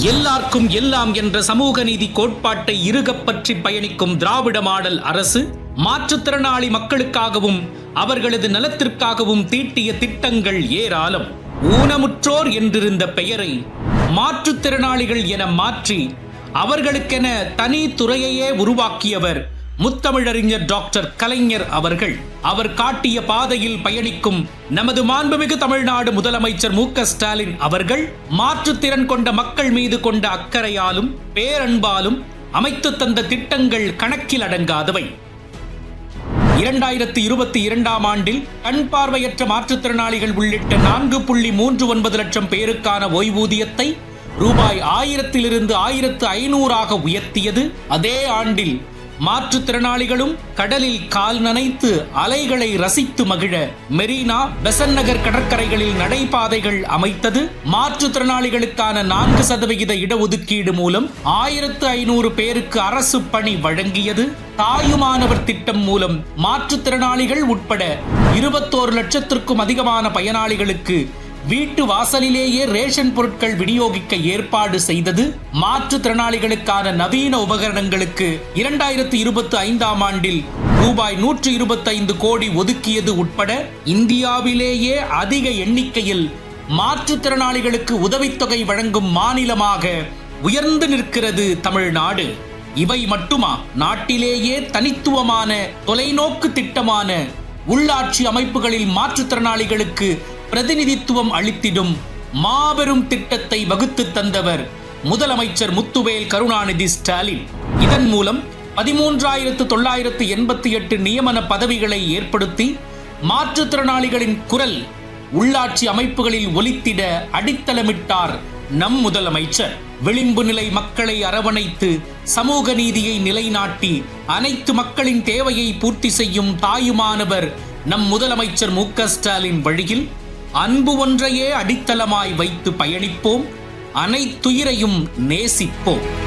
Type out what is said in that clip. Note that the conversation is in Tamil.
எல்லார்க்கும் எல்லாம் என்ற சமூக நீதி கோட்பாட்டை இருகப்பற்றி பயணிக்கும் திராவிட மாடல் அரசு மாற்றுத்திறனாளி மக்களுக்காகவும் அவர்களது நலத்திற்காகவும் தீட்டிய திட்டங்கள் ஏராளம். ஊனமுற்றோர் என்றிருந்த பெயரை மாற்றுத்திறனாளிகள் என மாற்றி அவர்களுக்கென தனி துறையையே உருவாக்கியவர் முத்தமிழறிஞர் டாக்டர் கலைஞர் அவர்கள் அவர் காட்டிய பாதையில் பயணிக்கும் நமது மாண்புமிகு தமிழ்நாடு முதலமைச்சர் மு ஸ்டாலின் அவர்கள் மாற்றுத்திறன் கொண்ட மக்கள் மீது கொண்ட அக்கறையாலும் பேரன்பாலும் அமைத்து தந்த திட்டங்கள் கணக்கில் அடங்காதவை. இரண்டாயிரத்தி இருபத்தி இரண்டாம் ஆண்டில் கண் பார்வையற்ற மாற்றுத்திறனாளிகள் உள்ளிட்ட நான்கு புள்ளி மூன்று ஒன்பது லட்சம் பேருக்கான ஓய்வூதியத்தை ரூபாய் ஆயிரத்திலிருந்து ஆயிரத்து ஐநூறாக உயர்த்தியது அதே ஆண்டில் மாற்றுத்திறனாளிகளும் கடலில் கால் நனைத்து அலைகளை ரசித்து மகிழ மெரினா பெசன் நகர் கடற்கரைகளில் நடைபாதைகள் அமைத்தது. மாற்றுத்திறனாளிகளுக்கான நான்கு சதவிகித இடஒதுக்கீடு மூலம் ஆயிரத்து ஐநூறு பேருக்கு அரசு பணி வழங்கியது. தாயுமானவர் திட்டம் மூலம் மாற்றுத்திறனாளிகள் உட்பட இருபத்தோரு லட்சத்திற்கும் அதிகமான பயனாளிகளுக்கு வீட்டு வாசலிலேயே ரேஷன் பொருட்கள் விநியோகிக்க ஏற்பாடு செய்தது மாற்றுத்திறனாளிகளுக்கான நவீன உபகரணங்களுக்கு இரண்டாயிரத்தி இருபத்தி ஐந்தாம் ஆண்டில் ரூபாய் நூற்று இருபத்தைந்து கோடி ஒதுக்கியது உட்பட இந்தியாவிலேயே அதிக எண்ணிக்கையில் மாற்றுத்திறனாளிகளுக்கு உதவித்தொகை வழங்கும் மாநிலமாக உயர்ந்து நிற்கிறது தமிழ்நாடு. இவை மட்டுமா நாட்டிலேயே தனித்துவமான தொலைநோக்கு திட்டமான உள்ளாட்சி அமைப்புகளில் மாற்றுத்திறனாளிகளுக்கு பிரதிநிதித்துவம் அளித்திடும் மாபெரும் திட்டத்தை வகுத்து தந்தவர் முதலமைச்சர் முத்துவேல் கருணாநிதி ஸ்டாலின். இதன் மூலம் பதிமூன்றாயிரத்து தொள்ளாயிரத்து எண்பத்தி எட்டு நியமன பதவிகளை ஏற்படுத்தி மாற்றுத்திறனாளிகளின் குரல் உள்ளாட்சி அமைப்புகளில் ஒலித்திட அடித்தளமிட்டார் நம் முதலமைச்சர். விளிம்பு நிலை மக்களை அரவணைத்து சமூக நீதியை நிலைநாட்டி அனைத்து மக்களின் தேவையை பூர்த்தி செய்யும் தாயுமானவர் நம் முதலமைச்சர் மு ஸ்டாலின் வழியில் அன்பு ஒன்றையே அடித்தளமாய் வைத்து பயணிப்போம். அனைத்துயிரையும் நேசிப்போம்.